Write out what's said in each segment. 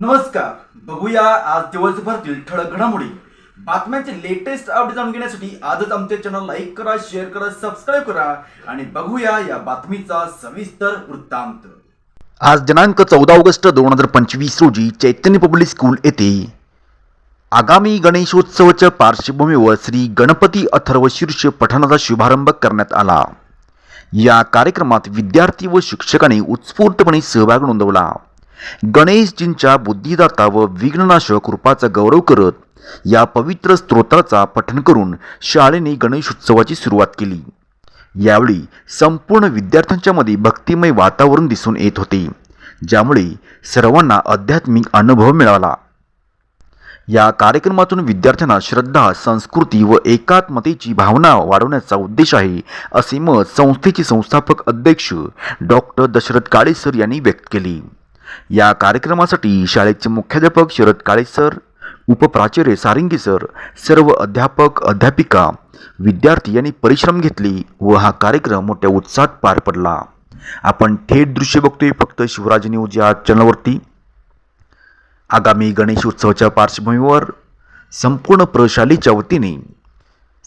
नमस्कार. बघूया आज दिवसभरातील ठळक घडामोडी. बातम्यांचे लेटेस्ट अपडेट जाणून घेण्यासाठी आजच आमच्या चॅनल लाईक करा शेअर करा सबस्क्राईब करा आणि बघूया या बातमीचा सविस्तर वृत्तांत. आज दिनांक चौदा ऑगस्ट दोन हजार पंचवीस रोजी चैतन्य पब्लिक स्कूल येथे आगामी गणेशोत्सवाच्या पार्श्वभूमीवर श्री गणपती अथर्व शीर्ष पठणाचा शुभारंभ करण्यात आला. या कार्यक्रमात विद्यार्थी व शिक्षकांनी उत्स्फूर्तपणे सहभाग नोंदवला. गणेशजींच्या बुद्धिदाता व विघ्ननाशक रूपाचा गौरव करत या पवित्र स्तोत्राचा पठण करून शाळेने गणेशोत्सवाची सुरुवात केली. यावेळी संपूर्ण विद्यार्थ्यांच्या मध्ये भक्तिमय वातावरण दिसून येत होते ज्यामुळे सर्वांना आध्यात्मिक अनुभव मिळाला. या कार्यक्रमातून विद्यार्थ्यांना श्रद्धा संस्कृती व एकात्मतेची भावना वाढवण्याचा उद्देश आहे असे मत संस्थेचे संस्थापक अध्यक्ष डॉक्टर दशरथ काळे सर यांनी व्यक्त केले. या कार्यक्रमासाठी शाळेचे मुख्याध्यापक शरद काळे सर उपप्राचार्य सारंगी सर सर्व अध्यापक अध्यापिका विद्यार्थी यांनी परिश्रम घेतले व हा कार्यक्रम मोठ्या उत्साहात पार पडला. आपण थेट दृश्य बघतोय फक्त शिवराज न्यूज या चॅनलवरती. आगामी गणेश उत्सवाच्या पार्श्वभूमीवर संपूर्ण प्रशालेच्या वतीने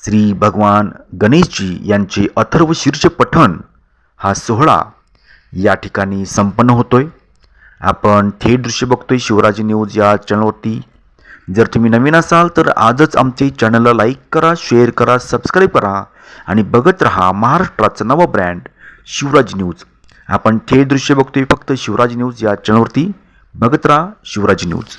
श्री भगवान गणेशजी यांचे अथर्व शीर्ष पठण हा सोहळा या ठिकाणी संपन्न होतोय. आपण थेट दृश्य बघतोय शिवराज न्यूज या चॅनलवरती जर तुम्ही नवीन असाल तर आजच आमचे चॅनलला लाईक करा शेअर करा सबस्क्राईब करा आणि बघत राहा महाराष्ट्राचं नवं ब्रँड शिवराज न्यूज. आपण थेट दृश्य बघतोय फक्त शिवराज न्यूज या चॅनलवरती बघत राहा शिवराज न्यूज.